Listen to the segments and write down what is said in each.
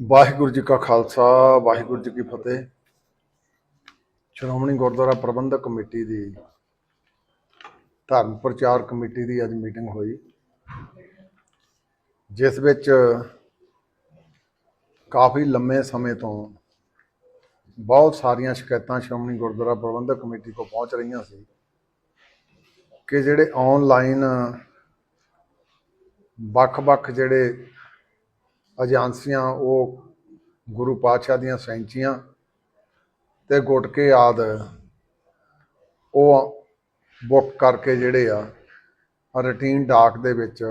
ਵਾਹਿਗੁਰੂ ਜੀ ਕਾ ਖਾਲਸਾ, ਵਾਹਿਗੁਰੂ ਜੀ ਕੀ ਫਤਿਹ। ਸ਼੍ਰੋਮਣੀ ਗੁਰਦੁਆਰਾ ਪ੍ਰਬੰਧਕ ਕਮੇਟੀ ਦੀ ਧਰਮ ਪ੍ਰਚਾਰ ਕਮੇਟੀ ਦੀ ਅੱਜ ਮੀਟਿੰਗ ਹੋਈ, ਜਿਸ ਵਿੱਚ ਕਾਫੀ ਲੰਮੇ ਸਮੇਂ ਤੋਂ ਬਹੁਤ ਸਾਰੀਆਂ ਸ਼ਿਕਾਇਤਾਂ ਸ਼੍ਰੋਮਣੀ ਗੁਰਦੁਆਰਾ ਪ੍ਰਬੰਧਕ ਕਮੇਟੀ ਕੋਲ ਪਹੁੰਚ ਰਹੀਆਂ ਸੀ ਕਿ ਜਿਹੜੇ ਆਨਲਾਈਨ ਵੱਖ-ਵੱਖ ਜਿਹੜੇ ਏਜੰਸੀਆਂ ਉਹ ਗੁਰੂ ਪਾਤਸ਼ਾਹ ਦੀਆਂ ਸੈਂਚੀਆਂ ਤੇ ਗੁਟਕੇ ਆਦ ਉਹ ਬੁੱਕ ਕਰਕੇ ਜਿਹੜੇ ਆ, ਰੂਟੀਨ ਡਾਕ ਦੇ ਵਿੱਚ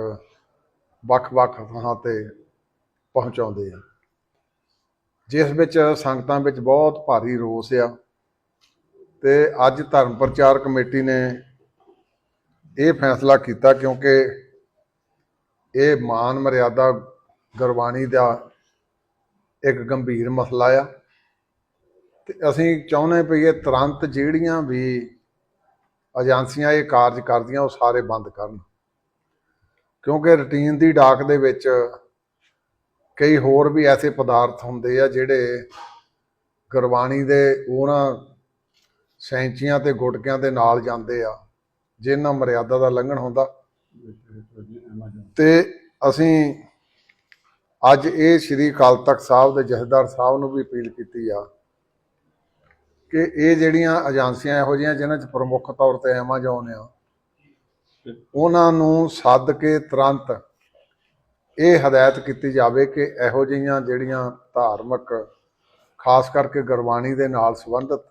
ਵੱਖ-ਵੱਖ ਥਾਂ ਤੇ ਪਹੁੰਚਾਉਂਦੇ ਆ। ਜਿਸ ਵਿੱਚ ਸੰਗਤਾਂ ਵਿੱਚ ਬਹੁਤ ਭਾਰੀ ਰੋਸ ਆ ਤੇ ਅੱਜ ਧਰਮ ਪ੍ਰਚਾਰ ਕਮੇਟੀ ਨੇ ਇਹ ਫੈਸਲਾ ਕੀਤਾ ਕਿਉਂਕਿ ਇਹ ਮਾਨ ਮਰਿਆਦਾ ਗੁਰਬਾਣੀ ਦਾ ਇੱਕ ਗੰਭੀਰ ਮਸਲਾ ਆ। ਤੇ ਅਸੀਂ ਚਾਹੁੰਦੇ ਵੀ ਇਹ ਤੁਰੰਤ ਜਿਹੜੀਆਂ ਵੀ ਏਜੰਸੀਆਂ ਇਹ ਕਾਰਜ ਕਰਦੀਆਂ, ਉਹ ਸਾਰੇ ਬੰਦ ਕਰਨ। ਕਿਉਂਕਿ ਰੁਟੀਨ ਦੀ ਡਾਕ ਦੇ ਵਿੱਚ ਕਈ ਹੋਰ ਵੀ ਐਸੇ ਪਦਾਰਥ ਹੁੰਦੇ ਆ, ਜਿਹੜੇ ਗੁਰਬਾਣੀ ਦੇ ਉਹਨਾਂ ਸੈਂਚੀਆਂ ਤੇ ਗੁਟਕਿਆਂ ਦੇ ਨਾਲ ਜਾਂਦੇ ਆ ਜਿਨ੍ਹਾਂ ਮਰਿਆਦਾ ਦਾ ਲੰਘਣ ਹੁੰਦਾ। ਤੇ ਅਸੀਂ ਅੱਜ ਇਹ ਸ੍ਰੀ ਅਕਾਲ ਤਖਤ ਸਾਹਿਬ ਦੇ ਜਥੇਦਾਰ ਸਾਹਿਬ ਨੂੰ ਵੀ ਅਪੀਲ ਕੀਤੀ ਆ ਕਿ ਇਹ ਜਿਹੜੀਆਂ ਏਜੰਸੀਆਂ ਇਹੋ ਜਿਹੀਆਂ ਜਿਨ੍ਹਾਂ 'ਚ ਪ੍ਰਮੁੱਖ ਤੌਰ ਤੇ ਐਮਾਜ਼ੋਨ ਆ, ਉਹਨਾਂ ਨੂੰ ਸੱਦ ਕੇ ਤੁਰੰਤ ਇਹ ਹਦਾਇਤ ਕੀਤੀ ਜਾਵੇ ਕਿ ਇਹੋ ਜਿਹੀਆਂ ਜਿਹੜੀਆਂ ਧਾਰਮਿਕ, ਖਾਸ ਕਰਕੇ ਗੁਰਬਾਣੀ ਦੇ ਨਾਲ ਸੰਬੰਧਿਤ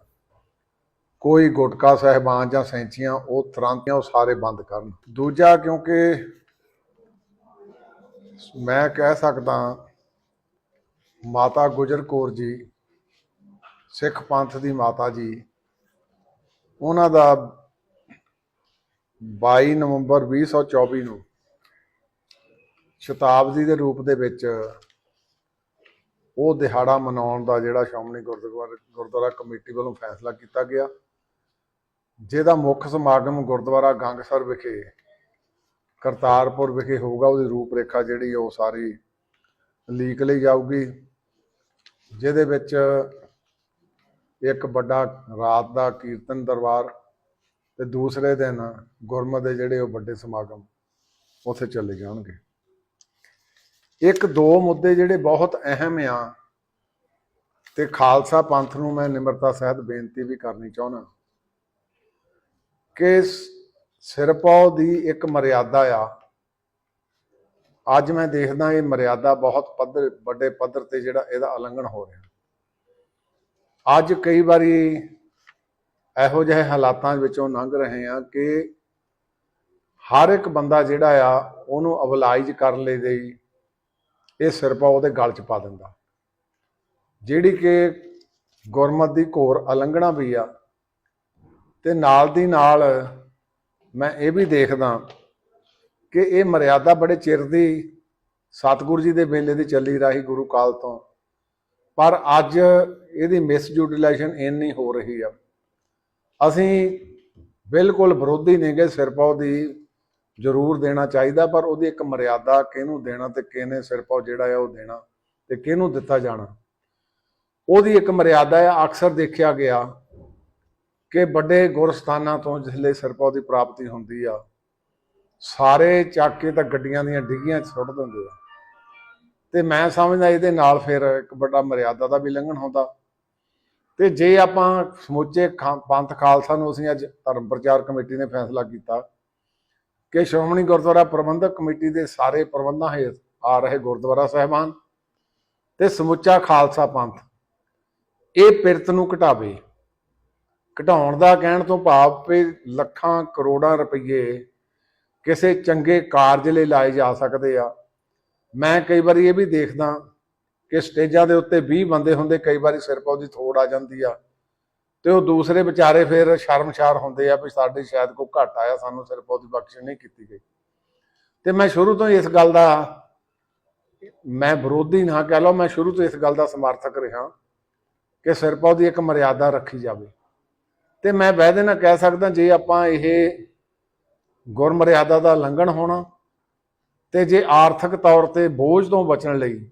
ਕੋਈ ਗੁਟਕਾ ਸਹਿਬਾਨ ਜਾਂ ਸੈਂਚੀਆਂ ਉਹ ਤੁਰੰਤ ਉਹ ਸਾਰੇ ਬੰਦ ਕਰਨ। ਦੂਜਾ ਕਿਉਂਕਿ ਮੈਂ ਕਹਿ ਸਕਦਾ ਮਾਤਾ ਗੁਜਰ ਕੌਰ ਜੀ, ਸਿੱਖ ਪੰਥ ਦੀ ਮਾਤਾ ਜੀ, ਉਹਨਾਂ ਦਾ 22 ਨਵੰਬਰ 2024 ਨੂੰ ਸ਼ਤਾਬਦੀ ਦੇ ਰੂਪ ਦੇ ਵਿੱਚ ਉਹ ਦਿਹਾੜਾ ਮਨਾਉਣ ਦਾ ਜਿਹੜਾ ਸ਼੍ਰੋਮਣੀ ਗੁਰਦੁਆਰਾ ਗੁਰਦੁਆਰਾ ਕਮੇਟੀ ਵੱਲੋਂ ਫੈਸਲਾ ਕੀਤਾ ਗਿਆ, ਜਿਹਦਾ ਮੁੱਖ ਸਮਾਗਮ ਗੁਰਦੁਆਰਾ ਗੰਗਸਰ ਵਿਖੇ ਕਰਤਾਰਪੁਰ ਵਿਖੇ ਹੋਊਗਾ, ਉਹਦੀ ਰੂਪ ਰੇਖਾ ਜਿਹੜੀ ਉਹ ਸਾਰੀ ਲੀਕ ਲਈ ਜਾਊਗੀ। ਜਿਹਦੇ ਵਿੱਚ ਇੱਕ ਵੱਡਾ ਰਾਤ ਦਾ ਕੀਰਤਨ ਦਰਬਾਰ ਤੇ ਦੂਸਰੇ ਦਿਨ ਗੁਰਮਤ ਦੇ ਜਿਹੜੇ ਉਹ ਵੱਡੇ ਸਮਾਗਮ ਉੱਥੇ ਚੱਲੇ ਜਾਣਗੇ। ਇੱਕ ਦੋ ਮੁੱਦੇ ਜਿਹੜੇ ਬਹੁਤ ਅਹਿਮ ਆ ਤੇ ਖਾਲਸਾ ਪੰਥ ਨੂੰ ਮੈਂ ਨਿਮਰਤਾ ਸਹਿਤ ਬੇਨਤੀ ਵੀ ਕਰਨੀ ਚਾਹੁੰਦਾ ਕਿ ਸਿਰਪਾਉ ਦੀ ਇੱਕ ਮਰਿਆਦਾ ਆ। ਅੱਜ ਮੈਂ ਦੇਖਦਾ ਇਹ ਮਰਿਆਦਾ ਬਹੁਤ ਪੱਧਰ, ਵੱਡੇ ਪੱਧਰ ਤੇ ਜਿਹੜਾ ਇਹਦਾ ਉਲੰਘਣ ਹੋ ਰਿਹਾ। ਅੱਜ ਕਈ ਵਾਰੀ ਇਹੋ ਜਿਹੇ ਹਾਲਾਤਾਂ ਵਿੱਚੋਂ ਲੰਘ ਰਹੇ ਆ ਕਿ ਹਰ ਇੱਕ ਬੰਦਾ ਜਿਹੜਾ ਆ, ਉਹਨੂੰ ਅਬਲਾਈਜ ਕਰਨ ਲਈ ਦੇ ਇਹ ਸਿਰਪਾਉ ਉਹਦੇ ਗਲ 'ਚ ਪਾ ਦਿੰਦਾ। ਜਿਹੜੀ ਕਿ ਗੁਰਮਤ ਦੀ ਘੋਰ ਉਲੰਘਣਾ ਵੀ ਆ, ਤੇ ਨਾਲ ਦੀ ਨਾਲ ਮੈਂ ਇਹ ਵੀ ਦੇਖਦਾ ਕਿ ਇਹ ਮਰਿਆਦਾ ਬੜੇ ਚਿਰ ਦੀ ਸਤਿਗੁਰੂ ਜੀ ਦੇ ਵੇਲੇ ਦੀ ਚੱਲੀ ਰਹੀ ਗੁਰੂ ਕਾਲ ਤੋਂ। ਪਰ ਅੱਜ ਇਹਦੀ ਮਿਸਯੂਟੀਲਾਈਜੇਸ਼ਨ ਇੰਨੀ ਹੋ ਰਹੀ ਆ। ਅਸੀਂ ਬਿਲਕੁਲ ਵਿਰੋਧੀ ਨੇਗੇ ਸਿਰਪਾਉ ਦੀ ਜ਼ਰੂਰ ਦੇਣਾ ਚਾਹੀਦਾ, ਪਰ ਉਹਦੀ ਇੱਕ ਮਰਿਆਦਾ ਕਿਹਨੂੰ ਦੇਣਾ ਤੇ ਕਿਹਨੇ ਸਿਰਪਾਉ ਜਿਹੜਾ ਆ ਉਹ ਦੇਣਾ ਤੇ ਕਿਹਨੂੰ ਦਿੱਤਾ ਜਾਣਾ। ਉਹਦੀ ਇੱਕ ਮਰਿਆਦਾ ਆ, ਅਕਸਰ ਦੇਖਿਆ ਗਿਆ ਕਿ ਵੱਡੇ ਗੁਰਸਥਾਨਾਂ ਤੋਂ ਜਿਸਲੇ ਸਿਰਪਾਉ ਦੀ ਪ੍ਰਾਪਤੀ ਹੁੰਦੀ ਆ, ਸਾਰੇ ਚੱਕ ਕੇ ਤਾਂ ਗੱਡੀਆਂ ਦੀਆਂ ਡਿੱਗੀਆਂ 'ਚ ਸੁੱਟ ਦਿੰਦੇ ਆ। ਤੇ ਮੈਂ ਸਮਝਦਾ ਇਹਦੇ ਨਾਲ ਫਿਰ ਇੱਕ ਵੱਡਾ ਮਰਿਆਦਾ ਦਾ ਵੀ ਲੰਘਣ ਹੁੰਦਾ। ਤੇ ਜੇ ਆਪਾਂ ਸਮੁੱਚੇ ਖਾ- ਪੰਥ ਖਾਲਸਾ ਨੂੰ ਅਸੀਂ ਅੱਜ ਧਰਮ ਪ੍ਰਚਾਰ ਕਮੇਟੀ ਨੇ ਫੈਸਲਾ ਕੀਤਾ ਕਿ ਸ਼੍ਰੋਮਣੀ ਗੁਰਦੁਆਰਾ ਪ੍ਰਬੰਧਕ ਕਮੇਟੀ ਦੇ ਸਾਰੇ ਪ੍ਰਬੰਧਾਂ ਹੇਠ ਆ ਰਹੇ ਗੁਰਦੁਆਰਾ ਸਾਹਿਬਾਨ ਤੇ ਸਮੁੱਚਾ ਖਾਲਸਾ ਪੰਥ, ਇਹ ਪਿਰਤ ਨੂੰ ਘਟਾਵੇ। ਘਟਾਉਣ ਦਾ ਕਹਿਣ ਤੋਂ ਭਾਵ ਵੀ ਲੱਖਾਂ ਕਰੋੜਾਂ ਰੁਪਏ ਕਿਸੇ ਚੰਗੇ ਕਾਰਜ ਲਈ ਲਾਏ ਜਾ ਸਕਦੇ ਆ। ਮੈਂ ਕਈ ਵਾਰੀ ਇਹ ਵੀ ਦੇਖਦਾ ਕਿ ਸਟੇਜਾਂ ਦੇ ਉੱਤੇ 20 ਬੰਦੇ ਹੁੰਦੇ ਕਈ ਵਾਰੀ ਸਿਰ ਪਾ ਉਹਦੀ ਥੋੜ ਆ ਜਾਂਦੀ ਆ ਤੇ ਉਹ ਦੂਸਰੇ ਵਿਚਾਰੇ ਫਿਰ ਸ਼ਰਮਸ਼ਾਰ ਹੁੰਦੇ ਆ ਵੀ ਸਾਡੇ ਸ਼ਾਇਦ ਕੋਈ ਘਟ ਆਇਆ, ਸਾਨੂੰ ਸਿਰ ਪਾ ਉਹਦੀ ਬਖਸ਼ਿਸ਼ ਨਹੀਂ ਕੀਤੀ ਗਈ। ਤੇ ਮੈਂ ਸ਼ੁਰੂ ਤੋਂ ਇਸ ਗੱਲ ਦਾ ਮੈਂ ਵਿਰੋਧੀ ਨਾ ਕਹਿ ਲਓ, ਮੈਂ ਸ਼ੁਰੂ ਤੋਂ ਇਸ ਗੱਲ ਦਾ ਸਮਰਥਕ ਰਿਹਾ ਕਿ ਸਿਰ ਪਾ ਉਹਦੀ ਇੱਕ ਮਰਿਆਦਾ ਰੱਖੀ ਜਾਵੇ। ਤੇ ਮੈਂ ਵੈਦੇ ਨਾਲ ਕਹਿ ਸਕਦਾ ਜੇ ਆਪਾਂ ਇਹ ਗੁਰਮਰਿਆਦਾ ਦਾ ਲੰਘਣ ਹੋਣਾ ਤੇ ਜੇ ਆਰਥਿਕ ਤੌਰ ਤੇ ਬੋਝ ਤੋਂ ਬਚਣ ਲਈ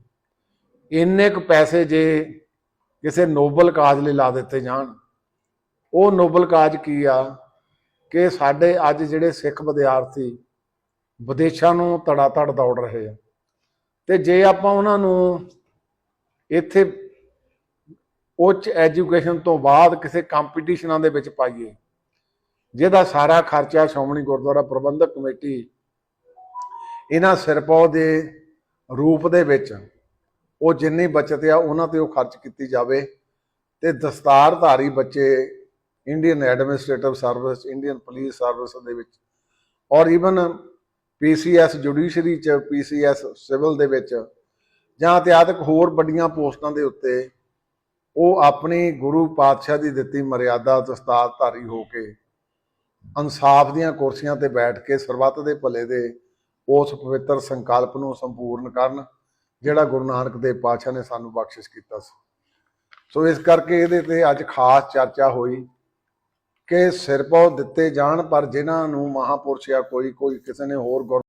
ਇੰਨੇ ਕੁ ਪੈਸੇ ਜੇ ਕਿਸੇ ਨੋਬਲ ਕਾਜ ਲਈ ਲਾ ਦਿੱਤੇ ਜਾਣ, ਉਹ ਨੋਬਲ ਕਾਜ ਕੀ ਆ? ਕਿ ਸਾਡੇ ਅੱਜ ਜਿਹੜੇ ਸਿੱਖ ਵਿਦਿਆਰਥੀ ਵਿਦੇਸ਼ਾਂ ਨੂੰ ਤੜਾ ਤੜ ਦੌੜ ਰਹੇ ਆ। ਤੇ ਜੇ ਆਪਾਂ ਉਹਨਾਂ ਨੂੰ ਇੱਥੇ ਉੱਚ ਐਜੂਕੇਸ਼ਨ ਤੋਂ ਬਾਅਦ ਕਿਸੇ ਕੰਪੀਟੀਸ਼ਨਾਂ ਦੇ ਵਿੱਚ ਪਾਈਏ। ਜਿਹਦਾ ਸਾਰਾ ਖਰਚਾ ਸ਼੍ਰੋਮਣੀ ਗੁਰਦੁਆਰਾ ਪ੍ਰਬੰਧਕ ਕਮੇਟੀ ਇਹਨਾਂ ਸਿਰਪੌ ਦੇ ਰੂਪ ਦੇ ਵਿੱਚ ਉਹ ਜਿੰਨੀ ਬਚਤ ਆ ਉਹਨਾਂ ਤੇ ਉਹ ਖਰਚ ਕੀਤੀ ਜਾਵੇ ਤੇ ਦਸਤਾਰਧਾਰੀ ਬੱਚੇ Indian administrative service Indian police service ਦੇ ਵਿੱਚ ਔਰ ਈਵਨ ਪੀਸੀਐਸ ਜੁਡੀਸ਼ਰੀ ਚ ਪੀਸੀਐਸ ਸਿਵਲ ਦੇ ਵਿੱਚ ਜਾਂ ਇਤਿਹਾਸਕ ਹੋਰ ਵੱਡੀਆਂ ਪੋਸਟਾਂ ਦੇ ਉੱਤੇ ਉਹ ਆਪਣੀ ਗੁਰੂ ਪਾਤਸ਼ਾਹ ਦੀ ਦਿੱਤੀ ਮਰਿਆਦਾ ਦਸਤਾਰਧਾਰੀ ਹੋ ਕੇ ਇਨਸਾਫ ਦੀਆਂ ਕੁਰਸੀਆਂ ਤੇ ਬੈਠ ਕੇ ਸਰਬੱਤ ਦੇ ਭਲੇ ਦੇ ਉਸ ਪਵਿੱਤਰ ਸੰਕਲਪ ਨੂੰ ਸੰਪੂਰਨ ਕਰਨ, ਜਿਹੜਾ ਗੁਰੂ ਨਾਨਕ ਦੇਵ ਪਾਤਸ਼ਾਹ ਨੇ ਸਾਨੂੰ ਬਖਸ਼ਿਸ਼ ਕੀਤਾ ਸੀ। ਸੋ ਇਸ ਕਰਕੇ ਇਹਦੇ ਤੇ ਅੱਜ ਖਾਸ ਚਰਚਾ ਹੋਈ ਕਿ ਸਿਰਪੋ ਦਿੱਤੇ ਜਾਣ, ਪਰ ਜਿਨ੍ਹਾਂ ਨੂੰ ਮਹਾਪੁਰਸ਼ ਜਾਂ ਕੋਈ ਕੋਈ ਕਿਸੇ ਨੇ ਹੋਰ ਗੁਰ